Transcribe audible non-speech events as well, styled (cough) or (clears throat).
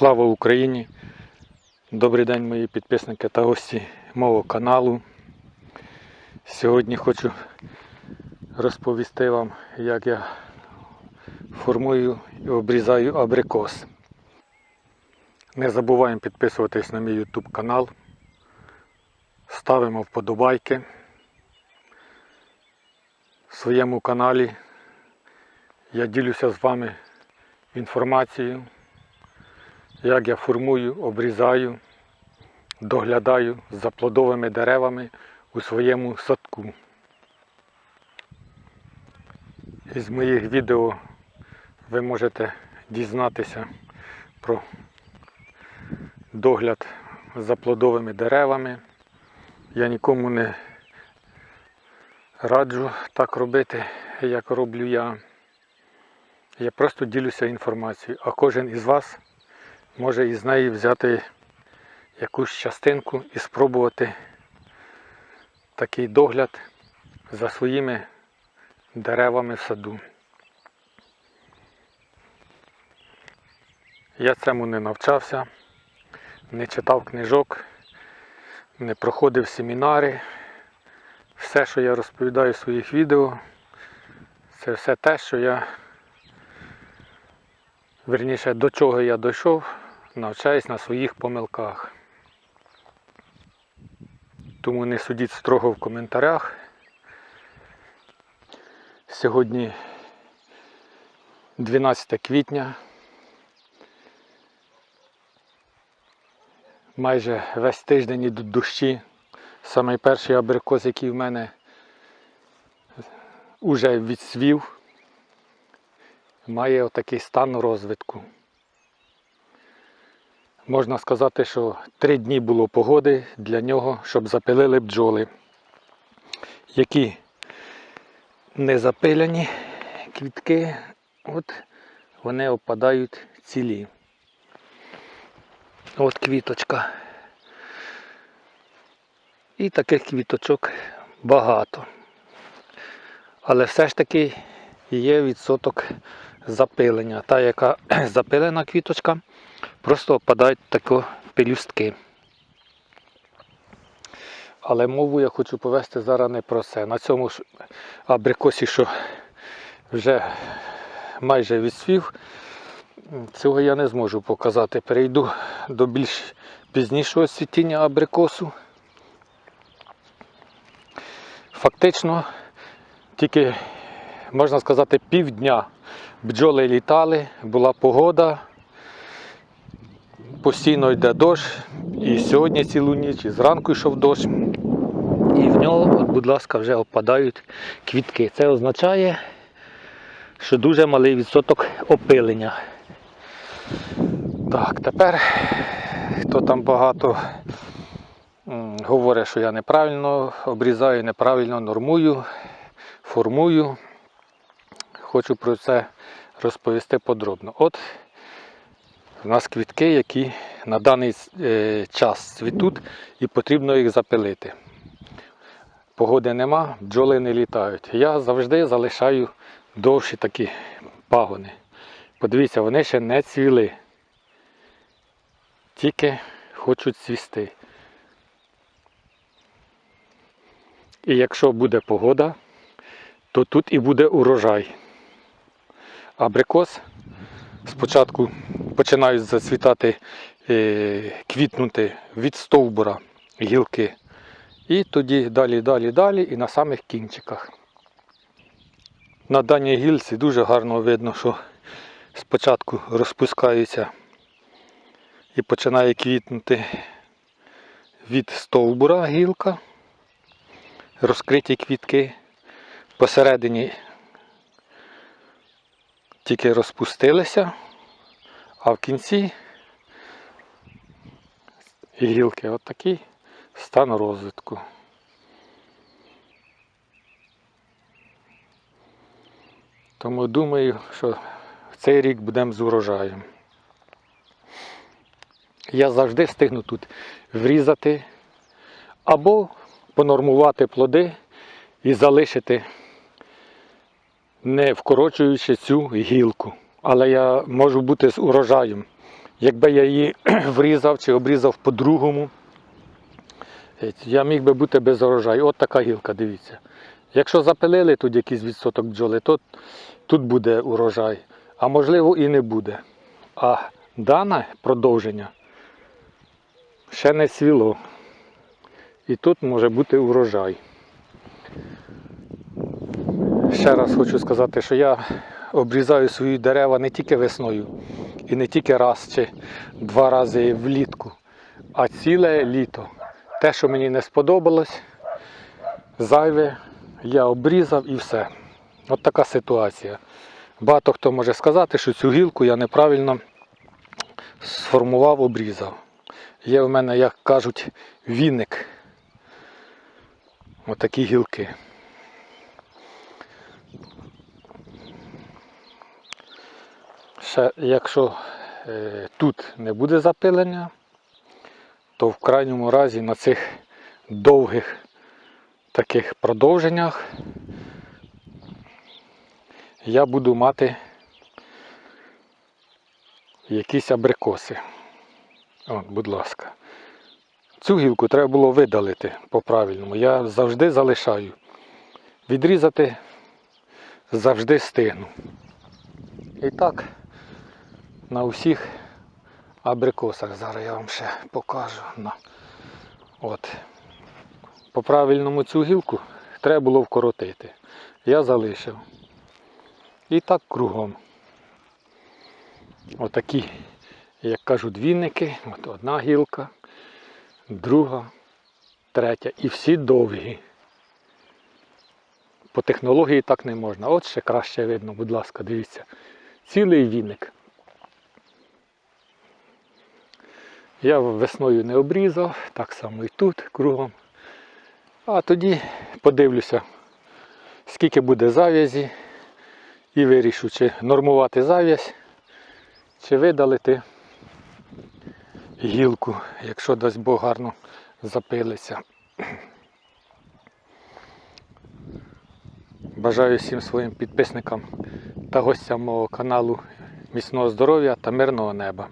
Слава Україні! Добрий день, мої підписники та гості мого каналу. Сьогодні хочу розповісти вам, як я формую і обрізаю абрикос. Не забуваємо підписуватись на мій YouTube канал. Ставимо вподобайки. В своєму каналі я ділюся з вами інформацією як я формую, обрізаю, доглядаю за плодовими деревами у своєму садку. Із моїх відео ви можете дізнатися про догляд за плодовими деревами. Я нікому не раджу так робити, як роблю я. Я просто ділюся інформацією, а кожен із вас може із неї взяти якусь частинку і спробувати такий догляд за своїми деревами в саду. Я цьому не навчався, не читав книжок, не проходив семінари. Все, що я розповідаю в своїх відео, це все те, що я, верніше, до чого я дійшов, навчаюсь на своїх помилках. Тому не судіть строго в коментарях. Сьогодні 12 квітня. Майже весь тиждень ідуть дощі. Самий перший абрикос, який в мене уже відсвів, має отакий стан розвитку. Можна сказати, що три дні було погоди для нього, щоб запилили бджоли, які не запиляні квітки, от вони опадають цілі. От квіточка. І таких квіточок багато. Але все ж таки є відсоток запилення. Та, яка (clears throat) запилена квіточка, просто опадають тако пелюстки. Але мову я хочу повести зараз не про це. На цьому абрикосі, що вже майже відсвів, цього я не зможу показати. Перейду до більш пізнішого світіння абрикосу. Фактично, тільки, можна сказати, півдня бджоли літали, була погода, постійно йде дощ, і сьогодні цілу ніч, і зранку йшов дощ. І в нього, от, будь ласка, вже опадають квітки. Це означає, що дуже малий відсоток опилення. Так, тепер хто там багато говорить, що я неправильно обрізаю, неправильно нормую, формую. Хочу про це розповісти подробно. От у нас квітки, які на даний е, час цвітуть і потрібно їх запилити. Погоди нема, бджоли не літають. Я завжди залишаю довші такі пагони. Подивіться, вони ще не цвіли, тільки хочуть цвісти. І якщо буде погода, то тут і буде урожай. Абрикос спочатку починають зацвітати, е, квітнути від стовбура гілки. І тоді далі, далі, далі і на самих кінчиках. На даній гілці дуже гарно видно, що спочатку розпускаються і починає квітнути від стовбура гілка, розкриті квітки. Посередині тільки розпустилися, а в кінці гілки отакий стан розвитку. Тому думаю, що цей рік будемо з урожаєм. Я завжди встигну тут врізати або понормувати плоди і залишити, не вкорочуючи цю гілку. Але я можу бути з урожаєм. якби я її (clears throat) врізав чи обрізав по-другому, я міг би бути без урожаю. От така гілка, дивіться. Якщо запилили тут якийсь відсоток бджоли, то тут буде урожай, а можливо і не буде. А дане продовження ще не свіло. І тут може бути урожай. Ще раз хочу сказати, що я обрізаю свої дерева не тільки весною і не тільки раз чи два рази влітку, а ціле літо. Те, що мені не сподобалось, зайве, я обрізав і все. От така ситуація. Багато хто може сказати, що цю гілку я неправильно сформував, обрізав. Є в мене, як кажуть, віник. Отакі гілки. Ще, якщо е, тут не буде запилення, то в крайньому разі на цих довгих таких продовженнях я буду мати якісь абрикоси. От, будь ласка. Цю гілку треба було видалити по-правильному. Я завжди залишаю. Відрізати завжди стигну. І так, на усіх абрикосах. Зараз я вам ще покажу. От. По правильному цю гілку треба було вкоротити. Я залишив. І так кругом. Отакі, як кажуть, двійники. От одна гілка, друга, третя. І всі довгі. По технології так не можна. От ще краще видно, будь ласка, дивіться. Цілий віник. Я весною не обрізав, так само і тут кругом. А тоді подивлюся, скільки буде зав'язі, і вирішу, чи нормувати зав'язь, чи видалити гілку, якщо дасть Бог гарно запилиться. Бажаю всім своїм підписникам та гостям мого каналу міцного здоров'я та мирного неба.